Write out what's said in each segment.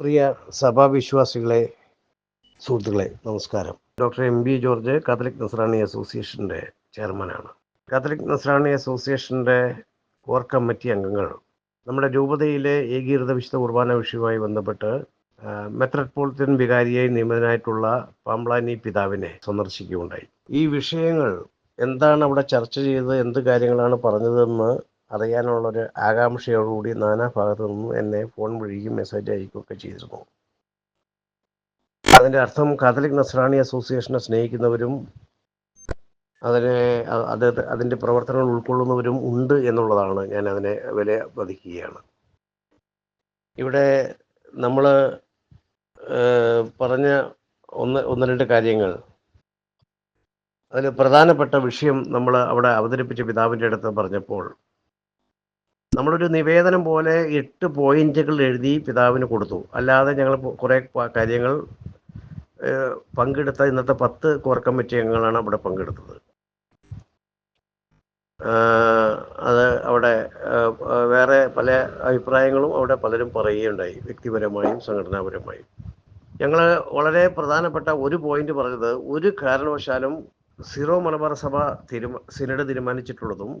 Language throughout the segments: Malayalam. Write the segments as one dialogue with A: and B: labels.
A: പ്രിയ സഭാവിശ്വാസികളെ സുഹൃത്തുക്കളെ നമസ്കാരം. Doctor M B George Catholic Nasrani അസോസിയേഷന്റെ ചെയർമാനാണ്. കാത്തലിക് നസ്രാണി അസോസിയേഷന്റെ കോർ കമ്മിറ്റി അംഗങ്ങൾ നമ്മുടെ രൂപതയിലെ ഏകീകൃത വിശുദ്ധ കുർബാന വിഷയവുമായി ബന്ധപ്പെട്ട് മെത്രപ്പോളിത്തൻ വികാരിയായി നിയമിതനായിട്ടുള്ള പാമ്പ്ലാനി പിതാവിനെ സന്ദർശിക്കുകയുണ്ടായി. ഈ വിഷയങ്ങൾ എന്താണ് അവിടെ ചർച്ച ചെയ്തത്? എന്ത് കാര്യങ്ങളാണ് പറഞ്ഞതെന്ന് അറിയാനുള്ളൊരു ആകാംക്ഷയോടുകൂടി നാനാ ഭാഗത്തു നിന്നും എന്നെ ഫോൺ വഴിയും മെസ്സേജ് അയക്കുകയൊക്കെ ചെയ്തിരുന്നു. അതിന്റെ അർത്ഥം കാത്തലിക് നസ്രാണി അസോസിയേഷനെ സ്നേഹിക്കുന്നവരും അതിനെ അത് അതിന്റെ പ്രവർത്തനങ്ങൾ ഉൾക്കൊള്ളുന്നവരും ഉണ്ട് എന്നുള്ളതാണ് ഞാൻ അതിനെ വില വധിക്കുകയാണ് ഇവിടെ നമ്മൾ പറഞ്ഞ ഒന്ന് ഒന്ന് രണ്ട് കാര്യങ്ങൾ. അതിൽ പ്രധാനപ്പെട്ട വിഷയം നമ്മൾ അവിടെ അവതരിപ്പിച്ച പിതാവിന്റെ അടുത്ത് പറഞ്ഞപ്പോൾ നമ്മളൊരു നിവേദനം പോലെ എട്ട് പോയിന്റുകൾ എഴുതി പിതാവിന് കൊടുത്തു. അല്ലാതെ ഞങ്ങൾ കുറേ കാര്യങ്ങൾ പങ്കെടുത്ത ഇന്നത്തെ പത്ത് കോർ കമ്മിറ്റി അംഗങ്ങളാണ് അവിടെ പങ്കെടുത്തത്. അത് അവിടെ വേറെ പല അഭിപ്രായങ്ങളും അവിടെ പലരും പറയുകയുണ്ടായി. വ്യക്തിപരമായും സംഘടനാപരമായും. ഞങ്ങൾ വളരെ പ്രധാനപ്പെട്ട ഒരു പോയിന്റ് പറഞ്ഞത് ഒരു കാരണവശാലും സിറോ മലബാർ സഭ തീരുമാ സിനഡ് തീരുമാനിച്ചിട്ടുള്ളതും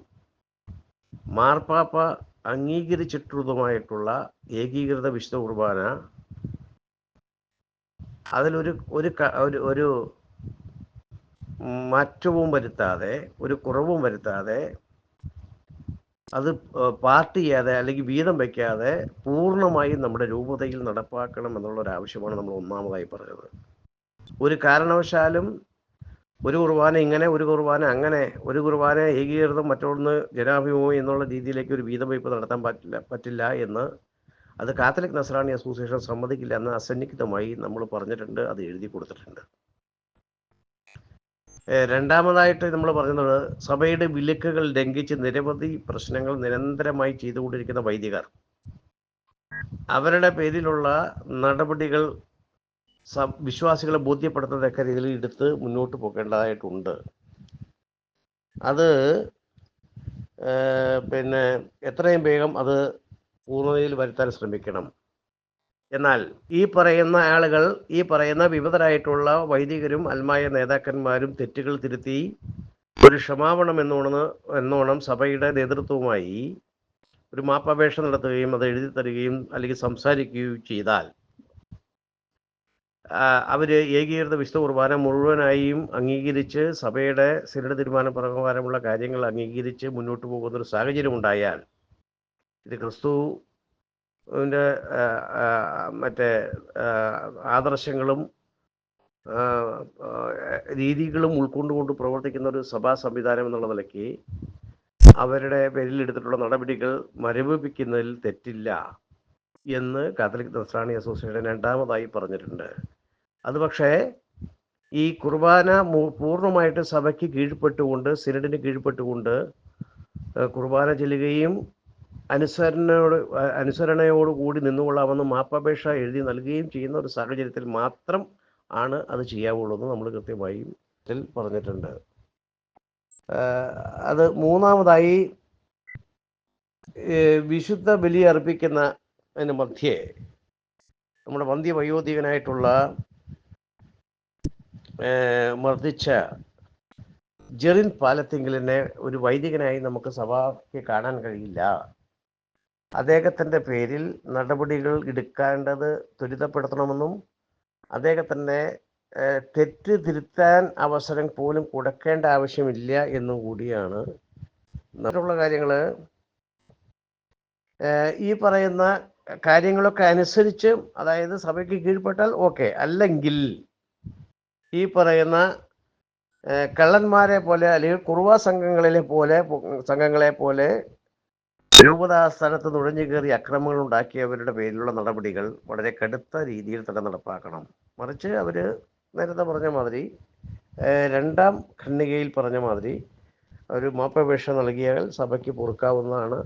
A: മാർപ്പാപ്പ അംഗീകരിച്ചിട്ടുള്ളതുമായിട്ടുള്ള ഏകീകൃത വിശുദ്ധ കുർബാന അതിലൊരു ഒരു ഒരു ഒരു മാറ്റവും വരുത്താതെ ഒരു കുറവും വരുത്താതെ അത് പാർട്ട് ചെയ്യാതെ അല്ലെങ്കിൽ വീതം വയ്ക്കാതെ പൂർണമായും നമ്മുടെ രൂപതയിൽ നടപ്പാക്കണം എന്നുള്ള ഒരു ആവശ്യമാണ് നമ്മൾ ഒന്നാമതായി പറഞ്ഞത്. ഒരു കാരണവശാലും ഒരു കുർബാന ഇങ്ങനെ ഒരു കുർബാന അങ്ങനെ ഒരു കുർബാന ഏകീകൃതം മറ്റൊന്ന് ജനാഭിമുഖം എന്നുള്ള രീതിയിലേക്ക് ഒരു വീതം വയ്പ് നടത്താൻ പറ്റില്ല പറ്റില്ല എന്ന് അത് കാത്തലിക് നസ്രാണി അസോസിയേഷൻ സമ്മതിക്കില്ല എന്ന് അസന്നിഗ്ധമായി നമ്മൾ പറഞ്ഞിട്ടുണ്ട് അത് എഴുതി കൊടുത്തിട്ടുണ്ട്. രണ്ടാമതായിട്ട് നമ്മൾ പറയുന്നത് സഭയുടെ വിലക്കുകൾ ലംഘിച്ച് നിരവധി പ്രശ്നങ്ങൾ നിരന്തരമായി ചെയ്തുകൊണ്ടിരിക്കുന്ന വൈദികർ. അവരുടെ പേരിലുള്ള നടപടികൾ വിശ്വാസികളെ ബോധ്യപ്പെടുത്തത്തക്ക രീതിയിൽ എടുത്ത് മുന്നോട്ട് പോകേണ്ടതായിട്ടുണ്ട്. അത് പിന്നെ എത്രയും വേഗം അത് പൂർണതയിൽ വരുത്താൻ ശ്രമിക്കണം. എന്നാൽ ഈ പറയുന്ന ആളുകൾ ഈ പറയുന്ന വിവിധരായിട്ടുള്ള വൈദികരും അൽമായ നേതാക്കന്മാരും തെറ്റുകൾ തിരുത്തി ഒരു ക്ഷമാപണം എന്നോണം എന്നോണം സഭയുടെ നേതൃത്വവുമായി ഒരു മാപ്പപേക്ഷ നടത്തുകയും അത് എഴുതി തരികയും അല്ലെങ്കിൽ സംസാരിക്കുകയും ചെയ്താൽ ആ, അവർ ഏകീകൃത വിശുദ്ധ കുർബാന മുഴുവനായും അംഗീകരിച്ച് സഭയുടെ സിനഡ് തീരുമാന പ്രകാരമുള്ള കാര്യങ്ങൾ അംഗീകരിച്ച് മുന്നോട്ട് പോകുന്നൊരു സാഹചര്യം ഉണ്ടായാൽ ഇത് ക്രിസ്തു മറ്റേ ആദർശങ്ങളും രീതികളും ഉൾക്കൊണ്ടുകൊണ്ട് പ്രവർത്തിക്കുന്ന ഒരു സഭാ സംവിധാനം എന്നുള്ള നിലയ്ക്ക് അവരുടെ പേരിലെടുത്തിട്ടുള്ള നടപടികൾ മരവിപ്പിക്കുന്നതിൽ തെറ്റില്ല എന്ന് കാത്തലിക് നസ്രാണി അസോസിയേഷൻ രണ്ടാമതായി പറഞ്ഞിട്ടുണ്ട്. അത് പക്ഷേ ഈ കുർബാന പൂർണമായിട്ട് സഭയ്ക്ക് കീഴ്പ്പെട്ടുകൊണ്ട് സിനഡിന് കീഴ്പ്പെട്ടുകൊണ്ട് കുർബാന ചെല്ലുകയും അനുസരണയോട് അനുസരണയോടുകൂടി അനുസരണയോട് കൂടി നിന്നുകൊള്ളാമെന്ന് മാപ്പപേക്ഷ എഴുതി നൽകുകയും ചെയ്യുന്ന ഒരു സാഹചര്യത്തിൽ മാത്രം ആണ് അത് ചെയ്യാവുള്ളൂ എന്ന് നമ്മൾ കൃത്യമായി പറഞ്ഞിട്ടുണ്ട്. അത് മൂന്നാമതായി വിശുദ്ധ ബലി അർപ്പിക്കുന്ന മധ്യേ നമ്മുടെ വന്ധ്യ വയോധികനായിട്ടുള്ള ഏഹ് മർദ്ദിച്ച ജെറിൻ പാലത്തിങ്കലിനെ ഒരു വൈദികനായി നമുക്ക് സഭയ്ക്ക് കാണാൻ കഴിയില്ല. അദ്ദേഹത്തിന്റെ പേരിൽ നടപടികൾ എടുക്കേണ്ടത് ത്വരിതപ്പെടുത്തണമെന്നും അദ്ദേഹത്തിന്റെ തെറ്റ് തിരുത്താൻ അവസരം പോലും കൊടുക്കേണ്ട ആവശ്യമില്ല എന്നും കൂടിയാണ്. മറ്റുള്ള കാര്യങ്ങൾ ഈ പറയുന്ന കാര്യങ്ങളൊക്കെ അനുസരിച്ച് അതായത് സഭയ്ക്ക് കീഴ്പ്പെട്ടാൽ ഓക്കെ. അല്ലെങ്കിൽ ഈ പറയുന്ന കള്ളന്മാരെ പോലെ അല്ലെങ്കിൽ കുറുവ സംഘങ്ങളിലെ പോലെ സംഘങ്ങളെ പോലെ രൂപതാ സ്ഥാനത്ത് നുഴഞ്ഞു കയറി അക്രമങ്ങൾ ഉണ്ടാക്കിയവരുടെ പേരിലുള്ള നടപടികൾ വളരെ കടുത്ത രീതിയിൽ തന്നെ നടപ്പാക്കണം. മറിച്ച് അവർ നേരത്തെ പറഞ്ഞ മാതിരി രണ്ടാം ഖണ്ഡികയിൽ പറഞ്ഞ മാതിരി ഒരു മാപ്പപേക്ഷ നൽകിയാൽ സഭയ്ക്ക് പൊറുക്കാവുന്നതാണ്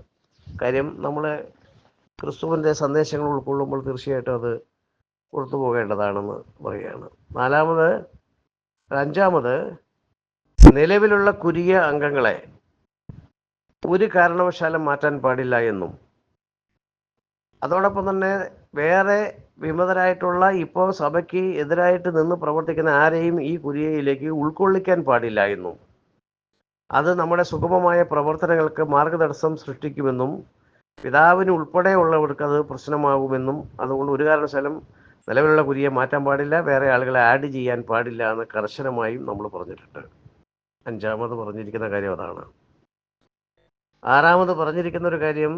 A: കാര്യം. നമ്മൾ ക്രിസ്തുവിന്റെ സന്ദേശങ്ങൾ ഉൾക്കൊള്ളുമ്പോൾ തീർച്ചയായിട്ടും അത് പുറത്തു പോകേണ്ടതാണെന്ന് പറയുകയാണ്. നാലാമത് അഞ്ചാമത് നിലവിലുള്ള കുരിയ അംഗങ്ങളെ ഒരു കാരണവശാലും മാറ്റാൻ പാടില്ല എന്നും. അതോടൊപ്പം തന്നെ വേറെ വിമതരായിട്ടുള്ള ഇപ്പോൾ സഭയ്ക്ക് എതിരായിട്ട് നിന്ന് പ്രവർത്തിക്കുന്ന ആരെയും ഈ കുരിയയിലേക്ക് ഉൾക്കൊള്ളിക്കാൻ പാടില്ല എന്നും. അത് നമ്മുടെ സുഗമമായ പ്രവർത്തനങ്ങൾക്ക് മാർഗതടസ്സം സൃഷ്ടിക്കുമെന്നും പിതാവിന് ഉൾപ്പെടെയുള്ളവർക്ക് അത് പ്രശ്നമാകുമെന്നും. അതുകൊണ്ട് ഒരു കാരണവശാലും നിലവിലുള്ള കുരിയെ മാറ്റാൻ പാടില്ല വേറെ ആളുകളെ ആഡ് ചെയ്യാൻ പാടില്ല എന്ന് കർശനമായും നമ്മൾ പറഞ്ഞിട്ടുണ്ട്. അഞ്ചാമത് പറഞ്ഞിരിക്കുന്ന കാര്യം അതാണ്. ആറാമത് പറഞ്ഞിരിക്കുന്ന ഒരു കാര്യം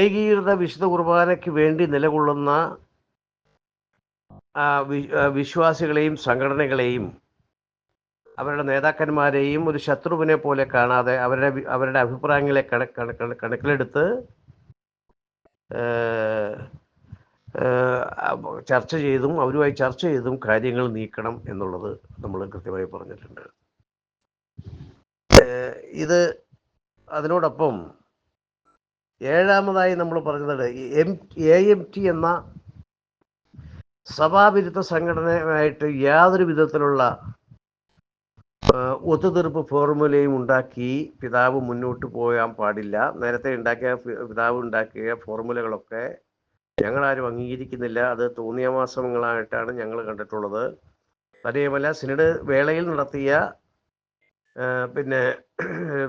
A: ഏകീകൃത വിശുദ്ധ കുർബാനയ്ക്ക് വേണ്ടി നിലകൊള്ളുന്ന വിശ്വാസികളെയും സംഘടനകളെയും അവരുടെ നേതാക്കന്മാരെയും ഒരു ശത്രുവിനെ പോലെ കാണാതെ അവരുടെ അവരുടെ അഭിപ്രായങ്ങളെ കണ കണ- കണ- കണക്കിലെടുത്ത് ചർച്ച ചെയ്തും അവരുമായി ചർച്ച ചെയ്തും കാര്യങ്ങൾ നീക്കണം എന്നുള്ളത് നമ്മൾ കൃത്യമായി പറഞ്ഞിട്ടുണ്ട്. ഇത് അതിനോടൊപ്പം ഏഴാമതായി നമ്മൾ പറഞ്ഞത് എം എ എം ടി എന്ന സഭാവിരുദ്ധ സംഘടനയായിട്ട് യാതൊരു വിധത്തിലുള്ള ഒത്തുതീർപ്പ് ഫോർമുലയും ഉണ്ടാക്കി പിതാവ് മുന്നോട്ട് പോകാൻ പാടില്ല. നേരത്തെ ഉണ്ടാക്കിയ പിതാവ് ഉണ്ടാക്കിയ ഫോർമുലകളൊക്കെ ഞങ്ങളാരും അംഗീകരിക്കുന്നില്ല. അത് തോന്നിയ മാസങ്ങളായിട്ടാണ് ഞങ്ങൾ കണ്ടിട്ടുള്ളത്. അതേപോലെ സിനഡ് വേളയിൽ നടത്തിയ പിന്നെ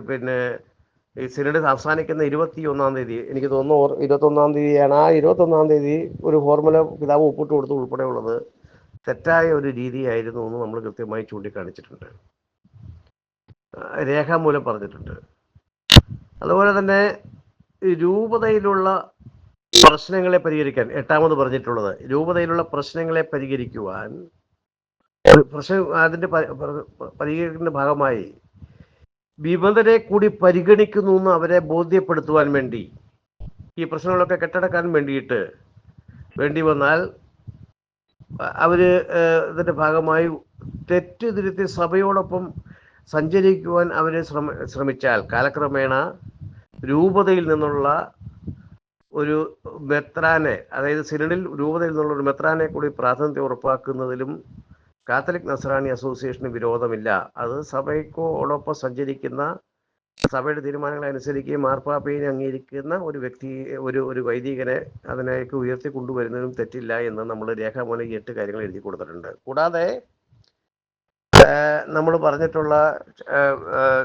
A: പിന്നെ ഈ സിനഡ് അവസാനിക്കുന്ന ഇരുപത്തി ഒന്നാം തീയതി എനിക്ക് തോന്നുന്നു ഇരുപത്തൊന്നാം തീയതിയാണ്. ആ ഇരുപത്തൊന്നാം തീയതി ഒരു ഫോർമുല പിതാവ് ഒപ്പിട്ട് കൊടുത്തു ഉൾപ്പെടെയുള്ളത് തെറ്റായ ഒരു രീതിയായിരുന്നു എന്ന് നമ്മൾ കൃത്യമായി ചൂണ്ടിക്കാണിച്ചിട്ടുണ്ട്. രേഖാമൂലം പറഞ്ഞിട്ടുണ്ട്. അതുപോലെ തന്നെ രൂപതയിലുള്ള പ്രശ്നങ്ങളെ പരിഹരിക്കാൻ എട്ടാമത് പറഞ്ഞിട്ടുള്ളത് രൂപതയിലുള്ള പ്രശ്നങ്ങളെ പരിഹരിക്കുവാൻ പ്രശ്നം പ- പരിഹരിക്കുന്ന ഭാഗമായി വിമതരെ കൂടി പരിഗണിക്കുന്നു എന്ന് അവരെ ബോധ്യപ്പെടുത്തുവാൻ വേണ്ടി ഈ പ്രശ്നങ്ങളൊക്കെ കെട്ടടക്കാൻ വേണ്ടിയിട്ട് വേണ്ടി വന്നാൽ അവർ ഇതിന്റെ ഭാഗമായി തെറ്റ് തിരുത്തി സഭയോടൊപ്പം സഞ്ചരിക്കുവാൻ അവർ ശ്രമ ശ്രമിച്ചാൽ കാലക്രമേണ രൂപതയിൽ നിന്നുള്ള ഒരു മെത്രാനെ അതായത് സിനഡിൽ രൂപതയിൽ നിന്നുള്ള ഒരു മെത്രാനെ കൂടി പ്രാതിനിധ്യം ഉറപ്പാക്കുന്നതിലും കാത്തലിക് നസ്രാണി അസോസിയേഷന് വിരോധമില്ല. അത് സഭയ്ക്കോടൊപ്പം സഞ്ചരിക്കുന്ന സഭയുടെ തീരുമാനങ്ങൾ അനുസരിക്കുകയും മാർപ്പാപ്പയെ അംഗീകരിക്കുന്ന ഒരു വ്യക്തി ഒരു ഒരു വൈദികനെ അതിനേക്ക് ഉയർത്തി കൊണ്ടുവരുന്നതിനും തെറ്റില്ല എന്ന് നമ്മൾ രേഖാമൂലം എട്ട് കാര്യങ്ങൾ എഴുതി കൊടുത്തിട്ടുണ്ട്. കൂടാതെ നമ്മൾ പറഞ്ഞിട്ടുള്ള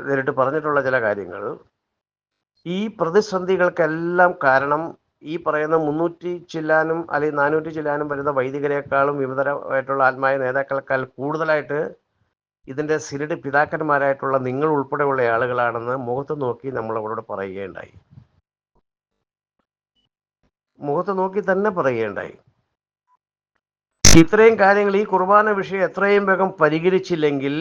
A: നേരിട്ട് പറഞ്ഞിട്ടുള്ള ചില കാര്യങ്ങൾ. ഈ പ്രതിസന്ധികൾക്കെല്ലാം കാരണം ഈ പറയുന്ന മുന്നൂറ്റി ചില്ലാനും അല്ലെങ്കിൽ നാനൂറ്റി ചില്ലാനും വരുന്ന വൈദികരെക്കാളും വിവിധരമായിട്ടുള്ള ആത്മായ നേതാക്കളെക്കാൾ കൂടുതലായിട്ട് ഇതിന്റെ സിനഡ് പിതാക്കന്മാരായിട്ടുള്ള നിങ്ങൾ ഉൾപ്പെടെയുള്ള ആളുകളാണെന്ന് മുഖത്ത് നോക്കി നമ്മൾ അവരോട് പറയുകയുണ്ടായി. മുഖത്ത് നോക്കി തന്നെ പറയുകയുണ്ടായി. ഇത്രയും കാര്യങ്ങൾ ഈ കുർബാന വിഷയം എത്രയും വേഗം പരിഹരിച്ചില്ലെങ്കിൽ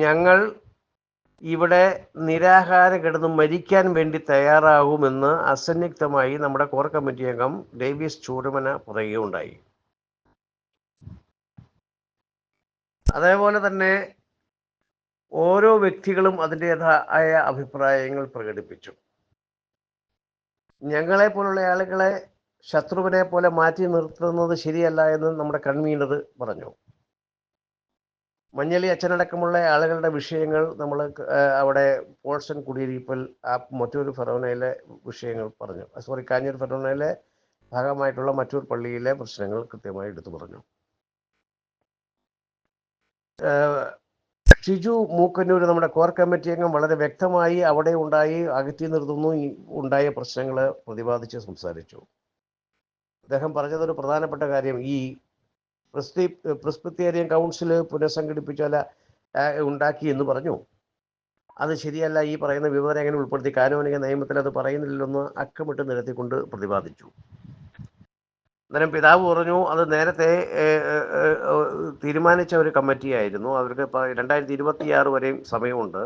A: ഞങ്ങൾ ഇവിടെ നിരാഹാരം കിടന്ന് മരിക്കാൻ വേണ്ടി തയ്യാറാകുമെന്ന് അസന്നിഗ്ധമായി നമ്മുടെ കോർ കമ്മിറ്റി അംഗം ഡേവിസ് ചൂടുമന പറയുകയുണ്ടായി. അതേപോലെ തന്നെ ഓരോ വ്യക്തികളും അതിന്റെതായ അഭിപ്രായങ്ങൾ പ്രകടിപ്പിച്ചു. ഞങ്ങളെ പോലുള്ള ആളുകളെ ശത്രുവിനെ പോലെ മാറ്റി നിർത്തുന്നത് ശരിയല്ല എന്ന് നമ്മുടെ കൺവീനർ പറഞ്ഞു. മഞ്ഞളി അച്ഛനടക്കമുള്ള ആളുകളുടെ വിഷയങ്ങൾ നമ്മൾ അവിടെ പോൾസൺ കുടിയിരിപ്പൽ ആ മറ്റൊരു ഫെറോനയിലെ വിഷയങ്ങൾ പറഞ്ഞു. സോറി കാഞ്ഞൂർ ഫെറോനയിലെ ഭാഗമായിട്ടുള്ള മറ്റൊരു പള്ളിയിലെ പ്രശ്നങ്ങൾ കൃത്യമായി എടുത്തു പറഞ്ഞു. ഷിജു മൂക്കന്നൂർ നമ്മുടെ കോർ കമ്മിറ്റി അംഗം വളരെ വ്യക്തമായി അവിടെ ഉണ്ടായി അകറ്റി നിർത്തുന്നു ഉണ്ടായ പ്രശ്നങ്ങൾ പ്രതിപാദിച്ച് സംസാരിച്ചു. അദ്ദേഹം പറഞ്ഞതൊരു പ്രധാനപ്പെട്ട കാര്യം ഈ പ്രസ്തി പ്രസ്ബിത്തേറിയൻ കൗൺസിൽ പുനഃസംഘടിപ്പിച്ചാൽ ഉണ്ടാക്കി എന്ന് പറഞ്ഞു. അത് ശരിയല്ല ഈ പറയുന്ന വിവരം എങ്ങനെ ഉൾപ്പെടുത്തി കാനോനിക നിയമത്തിൽ അത് പറയുന്നില്ലെന്ന് അക്കമിട്ട് നിരത്തിക്കൊണ്ട് പ്രതിപാദിച്ചു. അന്നേരം പിതാവ് പറഞ്ഞു അത് നേരത്തെ തീരുമാനിച്ച ഒരു കമ്മിറ്റി ആയിരുന്നു. അവർക്ക് ഇപ്പോൾ രണ്ടായിരത്തി ഇരുപത്തി ആറ് വരെയും സമയമുണ്ട്.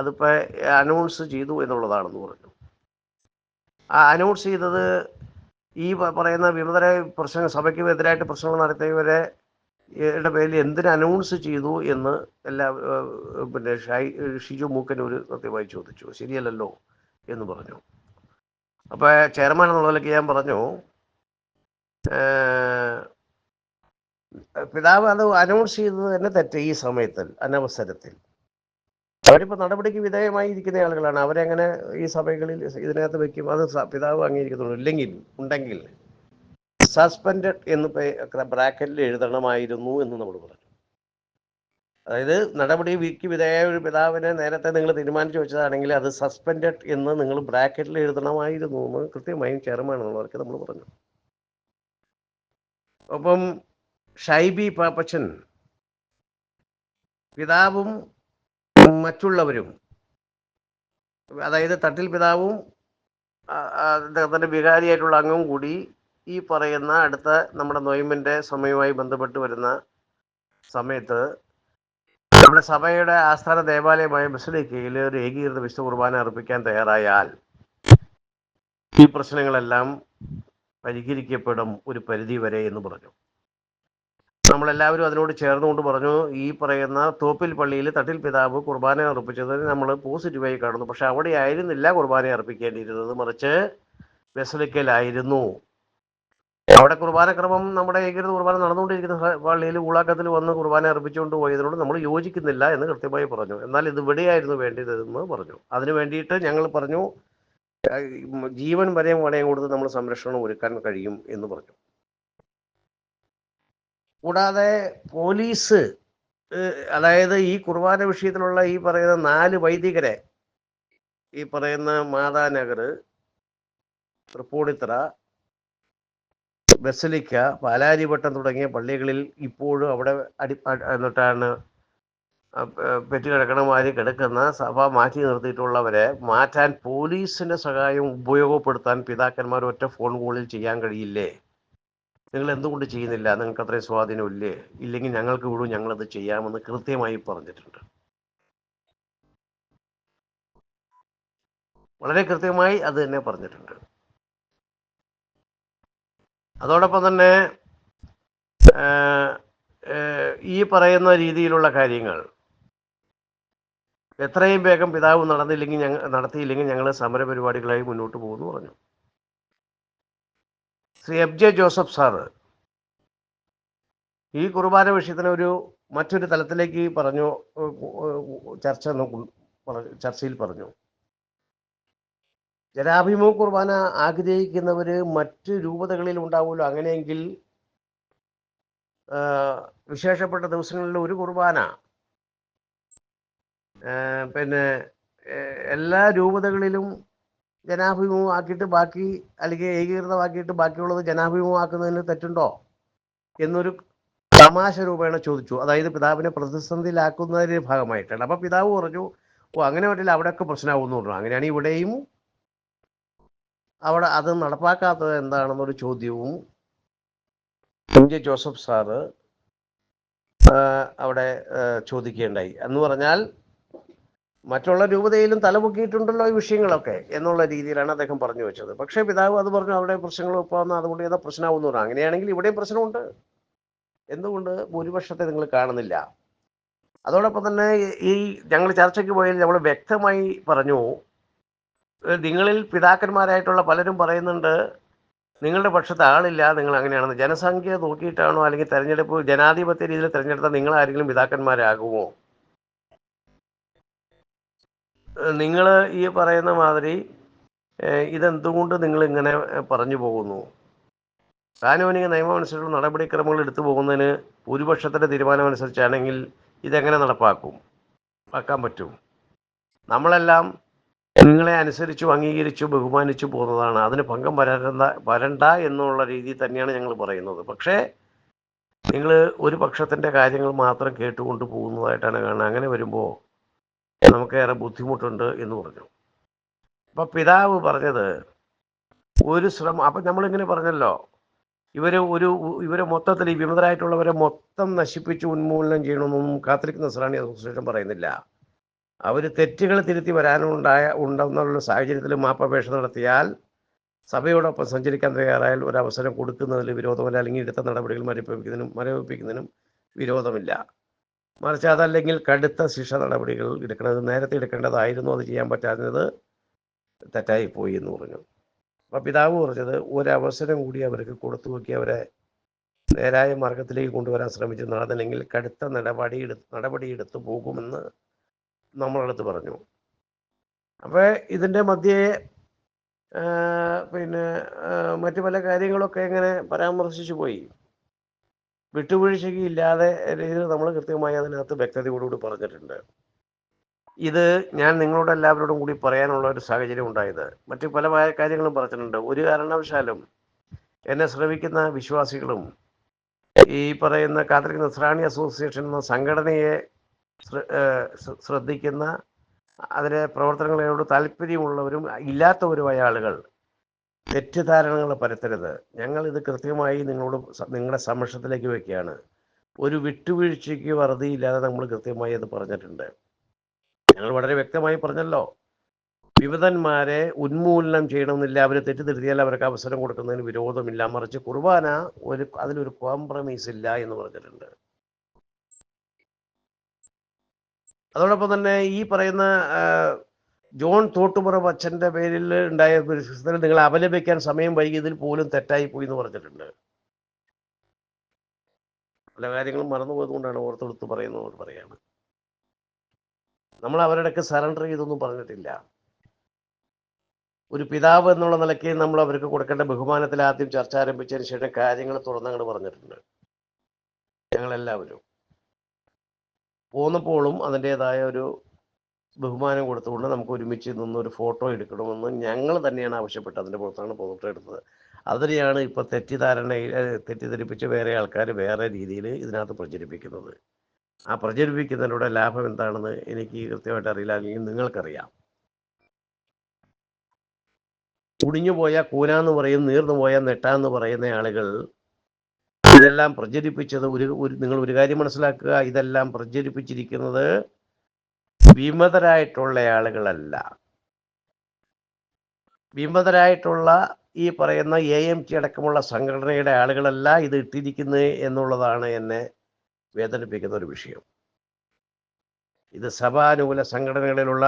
A: അതിപ്പോൾ അനൗൺസ് ചെയ്തു എന്നുള്ളതാണെന്ന് പറഞ്ഞു. ആ അനൗൺസ് ചെയ്തത് ഈ പറയുന്ന വിമതരെ പ്രശ്നങ്ങൾ സഭയ്ക്ക് എതിരായിട്ട് പ്രശ്നങ്ങൾ നടത്തിയവരെ യുടെ പേരിൽ എന്തിന് അനൗൺസ് ചെയ്തു എന്ന് എല്ലാ പിന്നെ ഷൈ ഷിജു മൂക്കനൂർ കൃത്യമായി ചോദിച്ചു. ശരിയല്ലല്ലോ എന്ന് പറഞ്ഞു. അപ്പോൾ ചെയർമാൻ എന്നുള്ള നിലയ്ക്ക് ഞാൻ പറഞ്ഞു പിതാവ് അത് അനൗൺസ് ചെയ്തത് തന്നെ തെറ്റ് ഈ സമയത്തിൽ അനവസരത്തിൽ. അവരിപ്പോൾ നടപടിക്ക് വിധേയമായി ഇരിക്കുന്ന ആളുകളാണ്. അവരെങ്ങനെ ഈ സഭകളിൽ ഇതിനകത്ത് വെക്കും? അത് പിതാവ് അംഗീകരിക്കുന്നുള്ളൂ ഇല്ലെങ്കിൽ ഉണ്ടെങ്കിൽ സസ്പെൻഡഡ് എന്ന് ബ്രാക്കറ്റിൽ എഴുതണമായിരുന്നു എന്ന് നമ്മൾ പറഞ്ഞു. അതായത് നടപടി വിക്ക് വിധേയ ഒരു പിതാവിനെ നേരത്തെ നിങ്ങൾ തീരുമാനിച്ചു വെച്ചതാണെങ്കിൽ അത് സസ്പെൻഡഡ് എന്ന് നിങ്ങൾ ബ്രാക്കറ്റിൽ എഴുതണമായിരുന്നു എന്ന് കൃത്യമായും ചെയർമാൻ എന്നുള്ളവർക്ക് നമ്മൾ പറഞ്ഞു. ഒപ്പം ഷൈബി പാപ്പച്ചൻ പിതാവും മറ്റുള്ളവരും അതായത് തട്ടിൽ പിതാവും അദ്ദേഹത്തിന്റെ വികാരിയായിട്ടുള്ള അംഗവും കൂടി ഈ പറയുന്ന അടുത്ത നമ്മുടെ നൊയിമ്പിന്റെ സമയവുമായി ബന്ധപ്പെട്ട് വരുന്ന സമയത്ത് നമ്മുടെ സഭയുടെ ആസ്ഥാന ദേവാലയമായ ബസലിക്കയിൽ ഒരു ഏകീകൃത വിശുദ്ധ കുർബാന അർപ്പിക്കാൻ തയ്യാറായാൽ ഈ പ്രശ്നങ്ങളെല്ലാം പരിഹരിക്കപ്പെടും ഒരു പരിധി വരെ എന്ന് പറഞ്ഞു. നമ്മളെല്ലാവരും അതിനോട് ചേർന്നുകൊണ്ട് പറഞ്ഞു ഈ പറയുന്ന തോപ്പിൽ പള്ളിയിൽ തട്ടിൽ പിതാവ് കുർബാന അർപ്പിച്ചതിന് നമ്മൾ പോസിറ്റീവായി കാണുന്നു. പക്ഷെ അവിടെ ആയിരുന്നില്ല കുർബാന അർപ്പിക്കേണ്ടിയിരുന്നത്. മറിച്ച് വെസലിക്കലായിരുന്നു അവിടെ കുർബാനക്രമം നമ്മുടെ ഏകീകൃത കുർബാന നടന്നുകൊണ്ടിരിക്കുന്ന പള്ളിയിൽ ഉളാക്കത്തിൽ വന്ന് കുർബാന അർപ്പിച്ചുകൊണ്ട് പോയതിനോട് നമ്മൾ യോജിക്കുന്നില്ല എന്ന് കൃത്യമായി പറഞ്ഞു. എന്നാൽ ഇത് ഇവിടെയായിരുന്നു വേണ്ടിയതെന്ന് പറഞ്ഞു. അതിനു വേണ്ടിയിട്ട് ഞങ്ങൾ പറഞ്ഞു ജീവൻ വരെയും വളയം കൊടുത്ത് നമ്മൾ സംരക്ഷണം ഒരുക്കാൻ കഴിയും എന്ന് പറഞ്ഞു. കൂടാതെ പോലീസ് അതായത് ഈ കുർബാന വിഷയത്തിലുള്ള ഈ പറയുന്ന നാല് വൈദികരെ ഈ പറയുന്ന മാതാനഗർ തൃപ്പൂണിത്തറ ബസലിക്ക പാലാരിവട്ടം തുടങ്ങിയ പള്ളികളിൽ ഇപ്പോഴും അവിടെ അടി എന്നിട്ടാണ് പെറ്റി കിടക്കുന്ന സഭ മാറ്റി നിർത്തിയിട്ടുള്ളവരെ മാറ്റാൻ പോലീസിന്റെ സഹായം ഉപയോഗപ്പെടുത്താൻ പിതാക്കന്മാർ ഒറ്റ ഫോൺ കോളിൽ ചെയ്യാൻ കഴിയില്ലേ? നിങ്ങൾ എന്തുകൊണ്ട് ചെയ്യുന്നില്ല? നിങ്ങൾക്ക് അത്രയും സ്വാധീനമില്ലേ ഇല്ലെങ്കിൽ ഞങ്ങൾക്ക് വിടും ഞങ്ങളത് ചെയ്യാമെന്ന് കൃത്യമായി പറഞ്ഞിട്ടുണ്ട്. വളരെ കൃത്യമായി അത് തന്നെ പറഞ്ഞിട്ടുണ്ട്. അതോടൊപ്പം തന്നെ ഈ പറയുന്ന രീതിയിലുള്ള കാര്യങ്ങൾ എത്രയും വേഗം പിതാവ് നടന്നില്ലെങ്കിൽ ഞങ്ങൾ നടത്തിയില്ലെങ്കിൽ ഞങ്ങൾ സമരപരിപാടികളായി മുന്നോട്ട് പോകുമെന്ന് പറഞ്ഞു. Shri M J Joseph sir ഈ കുർബാന വിഷയത്തിന് ഒരു മറ്റൊരു തലത്തിലേക്ക് പറഞ്ഞു ചർച്ച ചർച്ചയിൽ പറഞ്ഞു. ജനാഭിമുഖ കുർബാന ആഗ്രഹിക്കുന്നവര് മറ്റ് രൂപതകളിൽ ഉണ്ടാവുമല്ലോ. അങ്ങനെയെങ്കിൽ വിശേഷപ്പെട്ട ദിവസങ്ങളിൽ ഒരു കുർബാന പിന്നെ എല്ലാ രൂപതകളിലും ജനാഭിമുഖമാക്കിയിട്ട് ബാക്കി അല്ലെങ്കിൽ ഏകീകൃതമാക്കിയിട്ട് ബാക്കിയുള്ളത് ജനാഭിമുഖമാക്കുന്നതിന് തെറ്റുണ്ടോ എന്നൊരു തമാശ രൂപേണ ചോദിച്ചു. അതായത് പിതാവിനെ പ്രതിസന്ധിയിലാക്കുന്നതിന്റെ ഭാഗമായിട്ടാണ്. അപ്പൊ പിതാവ് പറഞ്ഞു ഓ അങ്ങനെ പറ്റില്ല അവിടെയൊക്കെ പ്രശ്നമാകുമെന്ന് പറഞ്ഞു. അങ്ങനെയാണ് ഇവിടെയും അവിടെ അത് നടപ്പാക്കാത്തത് എന്താണെന്നൊരു ചോദ്യവും എം ജെ ജോസഫ് സാറ് അവിടെ ചോദിക്കുകയുണ്ടായി. എന്ന് പറഞ്ഞാൽ മറ്റുള്ള രൂപതയിലും തലമുക്കിയിട്ടുണ്ടല്ലോ ഈ വിഷയങ്ങളൊക്കെ എന്നുള്ള രീതിയിലാണ് അദ്ദേഹം പറഞ്ഞു വെച്ചത്. പക്ഷേ പിതാവ് അത് പറഞ്ഞു അവിടെ പ്രശ്നങ്ങൾ ഒപ്പാന്ന് അതുകൊണ്ട് ഏതാ പ്രശ്നമാവുന്നു പറഞ്ഞു. അങ്ങനെയാണെങ്കിൽ ഇവിടെയും പ്രശ്നമുണ്ട്. എന്തുകൊണ്ട് ഭൂരിപക്ഷത്തെ നിങ്ങൾ കാണുന്നില്ല? അതോടൊപ്പം തന്നെ ഈ ഞങ്ങൾ ചർച്ചയ്ക്ക് പോയാൽ നമ്മൾ വ്യക്തമായി പറഞ്ഞു നിങ്ങളിൽ പിതാക്കന്മാരായിട്ടുള്ള പലരും പറയുന്നുണ്ട് നിങ്ങളുടെ പക്ഷത്ത് ആളില്ല നിങ്ങൾ അങ്ങനെയാണെന്ന്. ജനസംഖ്യ നോക്കിയിട്ടാണോ അല്ലെങ്കിൽ തെരഞ്ഞെടുപ്പ് ജനാധിപത്യ രീതിയിൽ തെരഞ്ഞെടുത്താൽ നിങ്ങൾ ആരെങ്കിലും പിതാക്കന്മാരാകുമോ? നിങ്ങൾ ഈ പറയുന്ന മാതിരി ഇതെന്തുകൊണ്ട് നിങ്ങൾ ഇങ്ങനെ പറഞ്ഞു പോകുന്നു? കാനോനിക നിയമമനുസരിച്ചുള്ള നടപടിക്രമങ്ങൾ എടുത്തു പോകുന്നതിന് ഭൂരിപക്ഷത്തിന്റെ തീരുമാനമനുസരിച്ചാണെങ്കിൽ ഇതെങ്ങനെ നടപ്പാക്കും? ആക്കാൻ പറ്റും. നമ്മളെല്ലാം നിങ്ങളെ അനുസരിച്ചു അംഗീകരിച്ചു ബഹുമാനിച്ചു പോകുന്നതാണ്. അതിന് ഭംഗം വരണ്ട വരണ്ട എന്നുള്ള രീതിയിൽ തന്നെയാണ് ഞങ്ങൾ പറയുന്നത്. പക്ഷേ നിങ്ങൾ ഒരു പക്ഷത്തിന്റെ കാര്യങ്ങൾ മാത്രം കേട്ടുകൊണ്ട് പോകുന്നതായിട്ടാണ് കാണുന്നത്. അങ്ങനെ വരുമ്പോൾ നമുക്കേറെ ബുദ്ധിമുട്ടുണ്ട് എന്ന് പറഞ്ഞു. അപ്പൊ പിതാവ് പറഞ്ഞത് ഒരു ശ്രമം അപ്പൊ നമ്മളിങ്ങനെ പറഞ്ഞല്ലോ ഇവർ ഒരു ഇവരെ മൊത്തത്തിൽ ഈ വിമതരായിട്ടുള്ളവരെ മൊത്തം നശിപ്പിച്ച് ഉന്മൂലനം ചെയ്യണമെന്നും കാത്തിരിക്കുന്ന നസ്രാണി അസോസിയേഷൻ പറയുന്നില്ല. അവർ തെറ്റുകൾ തിരുത്തി വരാനുണ്ടായ ഉണ്ടെന്നുള്ള സാഹചര്യത്തിൽ മാപ്പപേക്ഷ നടത്തിയാൽ സഭയോടൊപ്പം സഞ്ചരിക്കാൻ തയ്യാറായാൽ ഒരു അവസരം കൊടുക്കുന്നതിൽ വിരോധമില്ല അല്ലെങ്കിൽ എടുത്ത നടപടികൾ മരവിപ്പിക്കുന്നതിനും മരവിപ്പിക്കുന്നതിനും വിരോധമില്ല. മറിച്ച് അതല്ലെങ്കിൽ കടുത്ത ശിക്ഷ നടപടികൾ എടുക്കേണ്ടത് നേരത്തെ എടുക്കേണ്ടതായിരുന്നു. അത് ചെയ്യാൻ പറ്റാത്തത് തെറ്റായി പോയി എന്ന് പറഞ്ഞു. അപ്പം പിതാവ് പറഞ്ഞത് ഒരവസരം കൂടി അവർക്ക് കൊടുത്തു നോക്കി അവരെ നേരായ മാർഗത്തിലേക്ക് കൊണ്ടുവരാൻ ശ്രമിച്ചു നടന്നില്ലെങ്കിൽ കടുത്ത നടപടി എടുത്ത് നടപടിയെടുത്തു പോകുമെന്ന് നമ്മളടുത്ത് പറഞ്ഞു. അപ്പോൾ ഇതിന്റെ മധ്യേ പിന്നെ മറ്റു പല കാര്യങ്ങളൊക്കെ ഇങ്ങനെ പരാമർശിച്ചു പോയി. വിട്ടുവീഴ്ചയ്ക്ക് ഇല്ലാതെ രീതിയിൽ നമ്മൾ കൃത്യമായി അതിനകത്ത് വ്യക്തതയോടുകൂടി പറഞ്ഞിട്ടുണ്ട്. ഇത് ഞാൻ നിങ്ങളോട് എല്ലാവരോടും കൂടി പറയാനുള്ള ഒരു സാഹചര്യം ഉണ്ടായത്. മറ്റു പല കാര്യങ്ങളും പറഞ്ഞിട്ടുണ്ട്. ഒരു കാരണവശാലും എന്നെ ശ്രമിക്കുന്ന വിശ്വാസികളും ഈ പറയുന്ന കാത്തലിക് നസ്രാണി അസോസിയേഷൻ എന്ന സംഘടനയെ ശ്ര- ശ്രദ്ധിക്കുന്ന അതിലെ പ്രവർത്തനങ്ങളോട് താല്പര്യമുള്ളവരും ഇല്ലാത്തവരുമായ ആളുകൾ തെറ്റിദ്ധാരണകൾ പരത്തരുത്. ഞങ്ങൾ ഇത് കൃത്യമായി നിങ്ങളോട് നിങ്ങളുടെ സമക്ഷത്തിലേക്ക് വെക്കുകയാണ്. ഒരു വിട്ടുവീഴ്ചയ്ക്ക് വറുതിയില്ലാതെ നമ്മൾ കൃത്യമായി അത് പറഞ്ഞിട്ടുണ്ട്. ഞങ്ങൾ വളരെ വ്യക്തമായി പറഞ്ഞല്ലോ. വിവിധന്മാരെ ഉന്മൂലനം ചെയ്യണമെന്നില്ല. അവരെ തെറ്റിദ്ധരുത്തിയാൽ അവർക്ക് അവസരം കൊടുക്കുന്നതിന് വിരോധമില്ല. മറിച്ച് കുർബാന ഒരു അതിലൊരു കോംപ്രമൈസ് ഇല്ല എന്ന് പറഞ്ഞിട്ടുണ്ട്. അതോടൊപ്പം തന്നെ ഈ പറയുന്ന ജോൺ തോട്ടുപുറം അച്ഛന്റെ പേരിൽ ഉണ്ടായ പുസ്തകത്തിൽ നിങ്ങൾ അപലപിക്കാൻ സമയം വൈകിയതിൽ പോലും തെറ്റായി പോയി എന്ന് പറഞ്ഞിട്ടുണ്ട്. പല കാര്യങ്ങളും മറന്നുപോയതുകൊണ്ടാണ് ഓർത്തെടുത്ത് പറയുന്നവർ പറയാണ് നമ്മൾ അവരുടെയൊക്കെ സറണ്ടർ ചെയ്തൊന്നും പറഞ്ഞിട്ടില്ല. ഒരു പിതാവ് എന്നുള്ള നിലയ്ക്ക് നമ്മൾ അവർക്ക് കൊടുക്കേണ്ട ബഹുമാനത്തിൽ ആദ്യം ചർച്ച ആരംഭിച്ചതിന് ശേഷം കാര്യങ്ങൾ തുറന്നങ്ങോട്ട് പറഞ്ഞിട്ടുണ്ട്. ഞങ്ങളെല്ലാവരും. പോന്നപ്പോഴും അതിന്റെതായ ഒരു ബഹുമാനം കൊടുത്തുകൊണ്ട് നമുക്ക് ഒരുമിച്ച് നിന്ന് ഒരു ഫോട്ടോ എടുക്കണമെന്ന് ഞങ്ങൾ തന്നെയാണ് ആവശ്യപ്പെട്ടത്. അതിന്റെ പുറത്താണ് ഫോട്ടോ എടുത്തത്. അതിനെയാണ് ഇപ്പോൾ തെറ്റിദ്ധാരണ തെറ്റിദ്ധരിപ്പിച്ച് വേറെ ആൾക്കാർ വേറെ രീതിയിൽ ഇതിനകത്ത് പ്രചരിപ്പിക്കുന്നത്. ആ പ്രചരിപ്പിക്കുന്നതിലൂടെ ലാഭം എന്താണെന്ന് എനിക്ക് കൃത്യമായിട്ട് അറിയില്ല. അല്ലെങ്കിൽ നിങ്ങൾക്കറിയാം. കുടിഞ്ഞു പോയ കൂനാന്ന് പറയും നീർന്നു പോയ നെട്ടാന്ന് പറയുന്ന ആളുകൾ ഇതെല്ലാം പ്രചരിപ്പിച്ചത് ഒരു നിങ്ങൾ ഒരു കാര്യം മനസ്സിലാക്കുക. ഇതെല്ലാം പ്രചരിപ്പിച്ചിരിക്കുന്നത് വിമതരായിട്ടുള്ള ആളുകളല്ല വിമതരായിട്ടുള്ള ഈ പറയുന്ന എ എം ടി അടക്കമുള്ള സംഘടനയുടെ ആളുകളല്ല ഇത് ഇട്ടിരിക്കുന്നത് എന്നുള്ളതാണ് എന്നെ വേദനിപ്പിക്കുന്ന ഒരു വിഷയം. ഇത് സഭാനുകൂല സംഘടനകളിലുള്ള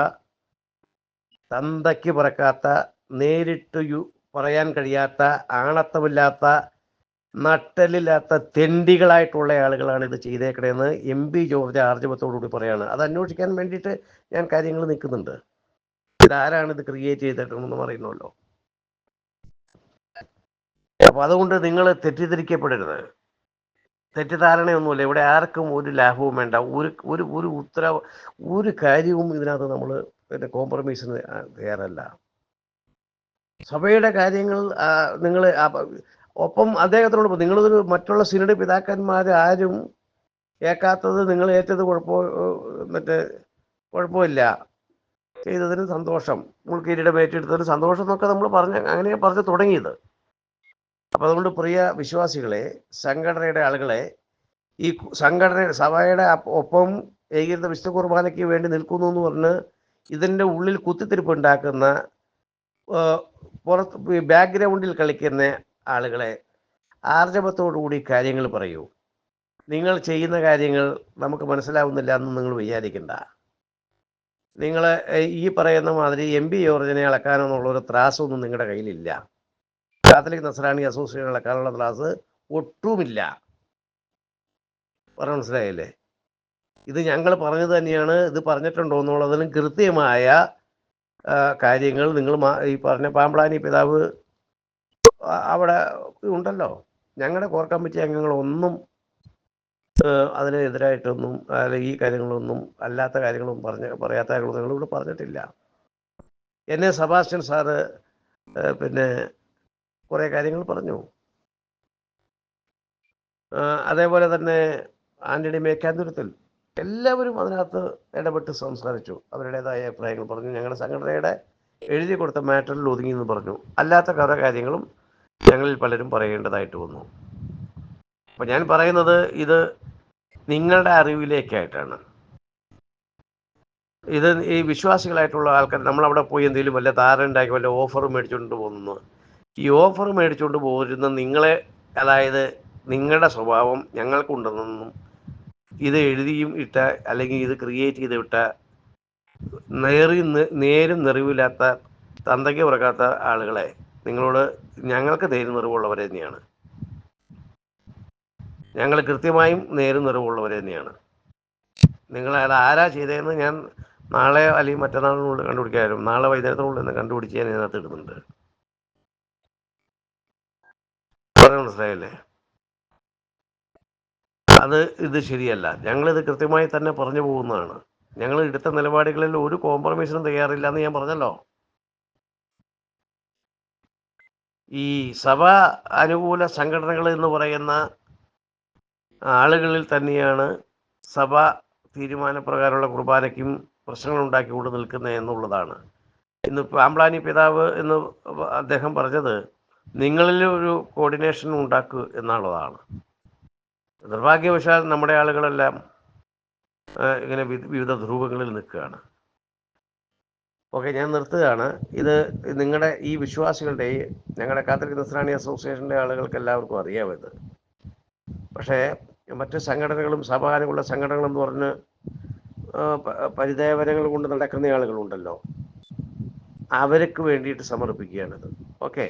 A: തന്തയ്ക്ക് പറക്കാത്ത നേരിട്ട് യു പറയാൻ കഴിയാത്ത ആണത്തമില്ലാത്ത നട്ടലില്ലാത്ത തെണ്ടികളായിട്ടുള്ള ആളുകളാണ് ഇത് ചെയ്തേക്കണേന്ന് എം പി ജോർജ് ആർജവത്തോടുകൂടി പറയാണ്. അത് അന്വേഷിക്കാൻ വേണ്ടിയിട്ട് ഞാൻ കാര്യങ്ങൾ നിൽക്കുന്നുണ്ട്. ഇതാരാണ് ഇത് ക്രിയേറ്റ് ചെയ്തിട്ടുണ്ടെന്ന് പറയുന്നല്ലോ അപ്പൊ അതുകൊണ്ട് നിങ്ങൾ തെറ്റിദ്ധരിക്കപ്പെടരുത്. തെറ്റിദ്ധാരണയൊന്നുമില്ല. ഇവിടെ ആർക്കും ഒരു ലാഭവും വേണ്ട. ഒരു ഒരു ഒരു ഉത്തര ഒരു കാര്യവും ഇതിനകത്ത് നമ്മൾ പിന്നെ കോംപ്രമൈസിന് തയ്യാറല്ല. സഭയുടെ കാര്യങ്ങൾ നിങ്ങൾ ഒപ്പം അദ്ദേഹത്തിനോട് നിങ്ങൾ മറ്റുള്ള സിനഡ് പിതാക്കന്മാർ ആരും കേൾക്കാത്തത് നിങ്ങൾ ഏറ്റത് കുഴപ്പമോ മറ്റേ കുഴപ്പമില്ല. ചെയ്തതിന് സന്തോഷം. നമ്മൾ കിരീടം ഏറ്റെടുത്തതിന് സന്തോഷം എന്നൊക്കെ നമ്മൾ പറഞ്ഞ അങ്ങനെ പറഞ്ഞ് തുടങ്ങിയത്. അപ്പം അതുകൊണ്ട് പ്രിയ വിശ്വാസികളെ സംഘടനയുടെ ആളുകളെ ഈ സംഘടന സഭയുടെ ഒപ്പം ഏകീകൃത വിശുദ്ധ കുർബാനയ്ക്ക് വേണ്ടി നിൽക്കുന്നു എന്ന് പറഞ്ഞ് ഇതിന്റെ ഉള്ളിൽ കുത്തിത്തിരിപ്പ് ഉണ്ടാക്കുന്ന പുറത്ത് ബാക്ക്ഗ്രൗണ്ടിൽ കളിക്കുന്ന ആളുകളെ ആർജവത്തോടുകൂടി കാര്യങ്ങൾ പറയൂ. നിങ്ങൾ ചെയ്യുന്ന കാര്യങ്ങൾ നമുക്ക് മനസ്സിലാവുന്നില്ല എന്ന് നിങ്ങൾ വിചാരിക്കണ്ട. നിങ്ങൾ ഈ പറയുന്ന മാതിരി എം പി ജോർജിനെ അളക്കാനെന്നുള്ള ഒരു ത്രാസൊന്നും നിങ്ങളുടെ കയ്യിലില്ല. കാത്തലിക് നസറാണി അസോസിയേഷൻ അളക്കാനുള്ള ത്രാസ് ഒട്ടുമില്ല. പറഞ്ഞ മനസ്സിലായില്ലേ? ഇത് ഞങ്ങൾ പറഞ്ഞത് തന്നെയാണ് ഇത് പറഞ്ഞിട്ടുണ്ടോ എന്നുള്ളതിലും കൃത്യമായ കാര്യങ്ങൾ നിങ്ങൾ ഈ പറഞ്ഞ പാമ്പളാനി പിതാവ് അവിടെ ഉണ്ടല്ലോ. ഞങ്ങളുടെ കോർ കമ്മിറ്റി അംഗങ്ങളൊന്നും അതിനെതിരായിട്ടൊന്നും അല്ലെങ്കിൽ ഈ കാര്യങ്ങളൊന്നും അല്ലാത്ത കാര്യങ്ങളൊന്നും പറഞ്ഞ പറയാത്ത നിങ്ങൾ ഇവിടെ പറഞ്ഞിട്ടില്ല. എന്നെ സബാസ്റ്റ്യൻ സാറ് പിന്നെ കുറേ കാര്യങ്ങൾ പറഞ്ഞു. അതേപോലെ തന്നെ ആന്റണി മേക്കാന്തുരത്തിൽ എല്ലാവരും അതിനകത്ത് ഇടപെട്ട് സംസാരിച്ചു. അവരുടേതായ അഭിപ്രായങ്ങൾ പറഞ്ഞു. ഞങ്ങളുടെ സംഘടനയുടെ എഴുതി കൊടുത്ത മാറ്ററിൽ ഒതുങ്ങി എന്ന് പറഞ്ഞു. അല്ലാത്ത കുറേ കാര്യങ്ങളും ഞങ്ങളിൽ പലരും പറയേണ്ടതായിട്ട് വന്നു. അപ്പം ഞാൻ പറയുന്നത് ഇത് നിങ്ങളുടെ അറിവിലേക്കായിട്ടാണ്. ഇത് ഈ വിശ്വാസികളായിട്ടുള്ള ആൾക്കാർ നമ്മളവിടെ പോയി എന്തെങ്കിലും വല്ല താര ഉണ്ടാക്കി വല്ല ഓഫർ മേടിച്ചുകൊണ്ട് പോകുന്നു. ഈ ഓഫർ മേടിച്ചുകൊണ്ട് പോരുന്ന നിങ്ങളെ അതായത് നിങ്ങളുടെ സ്വഭാവം ഞങ്ങൾക്കുണ്ടെന്നും ഇത് എഴുതിയും ഇട്ട അല്ലെങ്കിൽ ഇത് ക്രിയേറ്റ് ചെയ്ത് ഇട്ട നേറി നേരും നിറിവില്ലാത്ത തന്തയ്ക്ക് പിറക്കാത്ത ആളുകളെ നിങ്ങളോട് ഞങ്ങൾക്ക് നേരും നിറവുള്ളവർ തന്നെയാണ്. ഞങ്ങൾ കൃത്യമായും നേരും നിറവുള്ളവർ തന്നെയാണ്. നിങ്ങൾ അത് ആരാ ചെയ്തതെന്ന് ഞാൻ നാളെ അല്ലെങ്കിൽ മറ്റന്നാളിനുള്ളിൽ കണ്ടുപിടിക്കാനും നാളെ വൈകുന്നേരത്തിനുള്ളിൽ നിന്ന് കണ്ടുപിടിച്ച് ഞാൻ ഇതിനകത്ത് ഇടുന്നുണ്ട്. മനസ്സിലായില്ലേ? അത് ഇത് ശരിയല്ല. ഞങ്ങളിത് കൃത്യമായി തന്നെ പറഞ്ഞു പോകുന്നതാണ്. ഞങ്ങൾ എടുത്ത നിലപാടുകളിൽ ഒരു കോംപ്രമൈസിനും തയ്യാറില്ല എന്ന് ഞാൻ പറഞ്ഞല്ലോ. ഈ സഭ അനുകൂല സംഘടനകൾ എന്ന് പറയുന്ന ആളുകളിൽ തന്നെയാണ് സഭ തീരുമാനപ്രകാരമുള്ള കുർബാനയ്ക്കും പ്രശ്നങ്ങൾ ഉണ്ടാക്കി കൊണ്ട് നിൽക്കുന്നത് എന്നുള്ളതാണ്. ഇന്ന് പാമ്പ്ലാനി പിതാവ് എന്ന് അദ്ദേഹം പറഞ്ഞത് നിങ്ങളിൽ ഒരു കോർഡിനേഷൻ ഉണ്ടാക്കുക എന്നുള്ളതാണ്. നിർഭാഗ്യവശാൽ നമ്മുടെ ആളുകളെല്ലാം ഇങ്ങനെ വിവിധ ധ്രുവങ്ങളിൽ നിൽക്കുകയാണ്. ഓക്കെ ഞാൻ നിർത്തുകയാണ്. ഇത് നിങ്ങളുടെ ഈ വിശ്വാസികളുടെ ഞങ്ങളുടെ കാത്തലിക് നസ്രാണി അസോസിയേഷന്റെ ആളുകൾക്ക് എല്ലാവർക്കും അറിയാം ഇത്. പക്ഷേ മറ്റ് സംഘടനകളും സഭാനുകളുള്ള സംഘടനകളെന്ന് പറഞ്ഞ് പരിദേവനങ്ങൾ കൊണ്ട് നടക്കുന്ന ആളുകളുണ്ടല്ലോ. അവർക്ക് വേണ്ടിയിട്ട് സമർപ്പിക്കുകയാണിത് ഓക്കെ.